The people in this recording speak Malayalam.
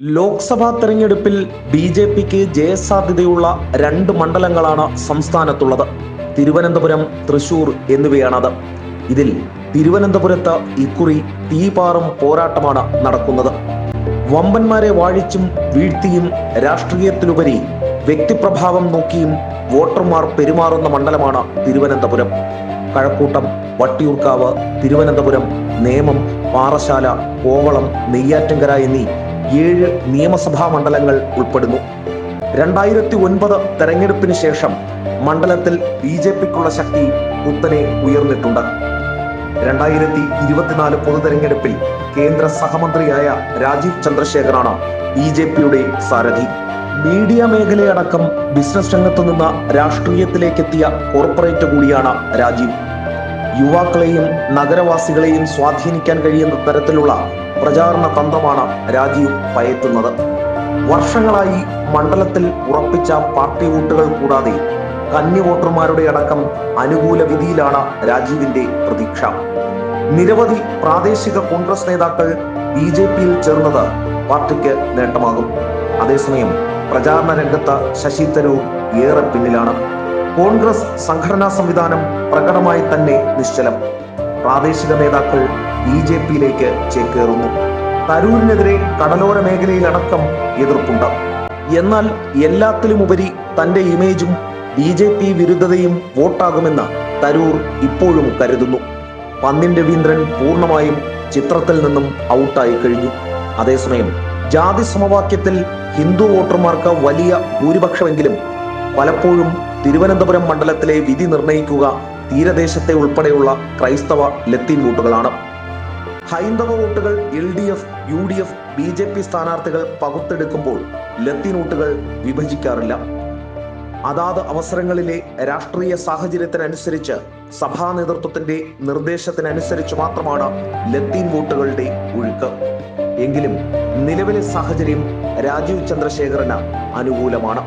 ലോക്സഭാ തെരഞ്ഞെടുപ്പിൽ ബി ജെ പിക്ക് ജയസാധ്യതയുള്ള രണ്ട് മണ്ഡലങ്ങളാണ് സംസ്ഥാനത്തുള്ളത്. തിരുവനന്തപുരം തൃശൂർ എന്നിവയാണത്. ഇതിൽ തിരുവനന്തപുരത്ത് ഇക്കുറി തീപാറും പോരാട്ടമാണ് നടക്കുന്നത്. വമ്പന്മാരെ വാഴിച്ചും വീഴ്ത്തിയും രാഷ്ട്രീയത്തിലുപരി വ്യക്തിപ്രഭാവം നോക്കിയും വോട്ടർമാർ പെരുമാറുന്ന മണ്ഡലമാണ് തിരുവനന്തപുരം. കഴക്കൂട്ടം വട്ടിയൂർക്കാവ് തിരുവനന്തപുരം നേമം പാറശാല കോവളം നെയ്യാറ്റങ്കര എന്നീ ഏഴ് നിയമസഭാ മണ്ഡലങ്ങൾ ഉൾപ്പെടുന്നു. രണ്ടായിരത്തി ഒൻപത് തെരഞ്ഞെടുപ്പിന് ശേഷം മണ്ഡലത്തിൽ ബി ജെ പിക്കുള്ള ശക്തി കുത്തനെ ഉയർന്നിട്ടുണ്ട്. രണ്ടായിരത്തി ഇരുപത്തിനാല് പൊതു തെരഞ്ഞെടുപ്പിൽ കേന്ദ്ര സഹമന്ത്രിയായ രാജീവ് ചന്ദ്രശേഖറാണ് ബി ജെ പിയുടെ സാരഥി. മീഡിയ മേഖലയടക്കം ബിസിനസ് രംഗത്തു നിന്ന് രാഷ്ട്രീയത്തിലേക്കെത്തിയ കോർപ്പറേറ്റ് കൂടിയാണ് രാജീവ്. യുവാക്കളെയും നഗരവാസികളെയും സ്വാധീനിക്കാൻ കഴിയുന്ന തരത്തിലുള്ള പ്രചാരണ തന്ത്രമാണ് രാജീവ് പയറ്റുന്നത്. വർഷങ്ങളായി മണ്ഡലത്തിൽ ഉറപ്പിച്ച പാർട്ടി വോട്ടുകൾ കൂടാതെ കന്നി വോട്ടർമാരുടെ അടക്കം അനുകൂല വിധിയിലാണ് രാജീവിന്റെ പ്രതീക്ഷ. നിരവധി പ്രാദേശിക കോൺഗ്രസ് നേതാക്കൾ ബി ജെ പിയിൽ ചേർന്നത് പാർട്ടിക്ക് നേട്ടമാകും. അതേസമയം പ്രചാരണ രംഗത്ത് ശശി തരൂർ ഏറെ പിന്നിലാണ്. കോൺഗ്രസ് സംഘടനാ സംവിധാനം പ്രകടമായി തന്നെ നിശ്ചലം. പ്രാദേശിക നേതാക്കൾ ബി ജെ പിയിലേക്ക് ചേക്കേറുന്നു. തരൂരിനെതിരെ കടലോര മേഖലയിലടക്കം എതിർപ്പുണ്ട്. എന്നാൽ എല്ലാത്തിലുമുപരി തന്റെ ഇമേജും ബി ജെ പി വിരുദ്ധതയും വോട്ടാകുമെന്ന് തരൂർ ഇപ്പോഴും കരുതുന്നു. പന്നിൻ രവീന്ദ്രൻ പൂർണമായും ചിത്രത്തിൽ നിന്നും ഔട്ടായി കഴിഞ്ഞു. അതേസമയം ജാതി സമവാക്യത്തിൽ ഹിന്ദു വോട്ടർമാർക്ക് വലിയ ഭൂരിപക്ഷമെങ്കിലും പലപ്പോഴും തിരുവനന്തപുരം മണ്ഡലത്തിലെ വിധി നിർണയിക്കുക തീരദേശത്തെ ഉൾപ്പെടെയുള്ള ക്രൈസ്തവ ലത്തീൻ വോട്ടുകളാണ്. ഹൈന്ദവ വോട്ടുകൾ L D F U D F B J P സ്ഥാനാർത്ഥികൾ പകുത്തെടുക്കുമ്പോൾ ലത്തീൻ വോട്ടുകൾ വിഭജിക്കാറില്ല. അതാത് അവസരങ്ങളിലെ രാഷ്ട്രീയ സാഹചര്യത്തിനനുസരിച്ച് സഭാ നേതൃത്വത്തിന്റെ നിർദ്ദേശത്തിനനുസരിച്ച് മാത്രമാണ് ലത്തീൻ വോട്ടുകളുടെ ഒഴുക്ക്. എങ്കിലും നിലവിലെ സാഹചര്യം രാജീവ് ചന്ദ്രശേഖരന് അനുകൂലമാണ്.